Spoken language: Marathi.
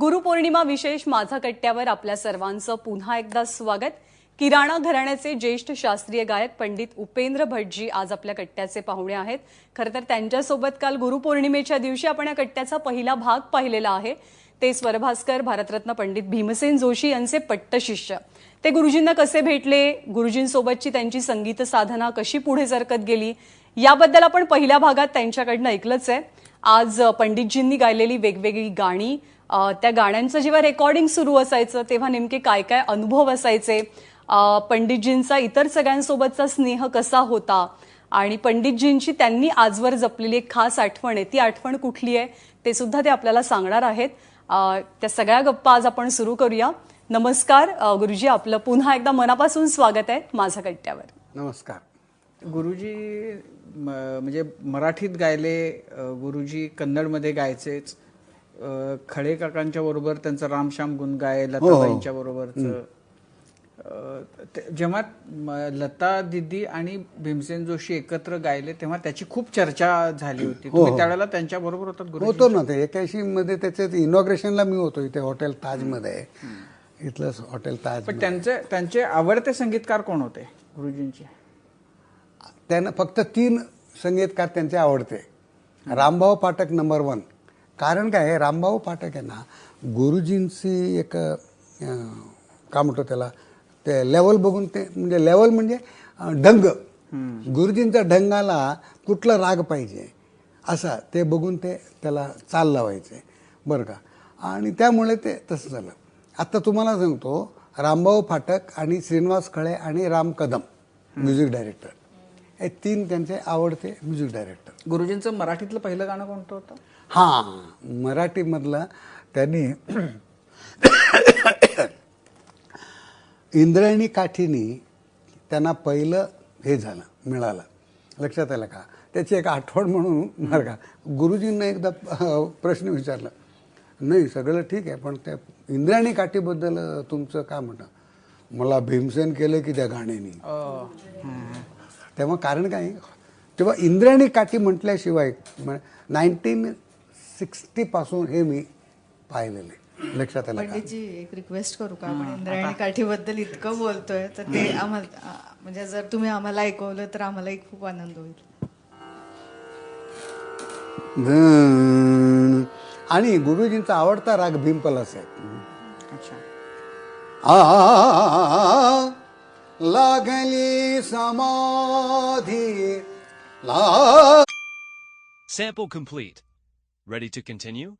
गुरुपौर्णिमा विशेष माझा कट्ट्यावर आपल्या सर्वांचं पुन्हा एकदा स्वागत. किराणा घराण्याचे ज्येष्ठ शास्त्रीय गायक पंडित उपेंद्र भटजी आज आपल्या कट्ट्याचे पाहुणे आहेत. खरं तर त्यांच्यासोबत काल गुरुपौर्णिमेच्या दिवशी आपण या कट्ट्याचा पहिला भाग पाहिलेला आहे. ते स्वरभास्कर भारतरत्न पंडित भीमसेन जोशी यांचे पट्टशिष्य ते गुरुजींना कसे भेटले? गुरुजींसोबतची त्यांची संगीत साधना कशी पुढे सरकत गेली? याबद्दल आपण पहिल्या भागात त्यांच्याकडनं ऐकलंच आहे. आज पंडितजींनी गायलेली वेगवेगळी गाणी. त्या गाण्यांचं जेव्हा रेकॉर्डिंग सुरू असायचं तेव्हा नेमके काय काय अनुभव असायचे? पंडितजींचा इतर सगळ्यांसोबतचा स्नेह कसा होता? आणि पंडितजींची त्यांनी आजवर जपलेली एक खास आठवण आहे. ती आठवण कुठली आहे? ते सुद्धा ते आपल्याला सांगणार आहेत. त्या सगळ्या गप्पा आज आपण सुरू करूया. नमस्कार गुरुजी आपलं पुन्हा एकदा मनापासून स्वागत आहे माझा कट्ट्यावर नमस्कार. गुरुजी म्हणजे मराठीत गायले गुरुजी कन्नडमध्ये गायचेच. खडे काकांच्या बरोबर त्यांचं रामश्याम गुण गाय लताबाईंच्या बरोबरचं. अ, ते- जेव्हा लता दिदी आणि भीमसेन जोशी एकत्र गायले तेव्हा त्याची खूप चर्चा झाली होती. तुम्ही त्यावेळेला त्यांच्या बरोबर होतात गुरु होतो ना ते एक्याऐंशी मध्ये त्याचे इनॉग्रेशनला मी होतो इथे हॉटेल ताजमध्ये. इथलं हॉटेल ताज पण त्यांचे त्यांचे आवडते संगीतकार कोण होते गुरुजींचे? त्यांना फक्त तीन संगीतकार त्यांचे आवडते. रामभाऊ पाठक नंबर वन कारण काय आहे, रामभाऊ पाठक आहे ना गुरुजींची एक काय म्हणतो त्याला. ते लेवल बघून ते म्हणजे लेवल म्हणजे ढंग. गुरुजींचा ढंगाला कुठला राग पाहिजे असा ते बघून ते त्याला चाल लावायचे. बरं का? आणि त्यामुळे ते तसं झालं. आता तुम्हाला सांगतो रामभाऊ फाटक आणि श्रीनिवास खळे आणि राम कदम म्युझिक डायरेक्टर हे तीन त्यांचे आवडते म्युझिक डायरेक्टर गुरुजींचं मराठीतलं पहिलं गाणं कोणतं होतं? हां मराठीमधलं त्यांनी इंद्रायणी काठीनी त्यांना पहिलं हे झालं मिळालं. लक्षात आलं का? त्याची एक आठवण म्हणून बरं का गुरुजींना एकदा प्रश्न विचारला. नाही सगळं ठीक आहे पण त्या इंद्रायणी काठीबद्दल तुमचं काय म्हणणं? मला भीमसेन केलं की त्या गाण्यानी. तेव्हा कारण काय? तेव्हा इंद्रायणी काठी म्हटल्याशिवाय नाईन्टीन सिक्स्टी पासून हे मी पाहिलेलं आहे. लक्षात आलं पंडितजी एक रिक्वेस्ट करू का आपण? इंद्रायणी काठीबद्दल इतकं बोलतोय तर ते आम्हाला म्हणजे जर तुम्ही आम्हाला ऐकवलं तर आम्हालाही खूप आनंद होईल. आणि गुरुजींचा आवडता राग भीमपलास आहे. अच्छा. आ लागली समाधी ला Sample complete. Ready to continue?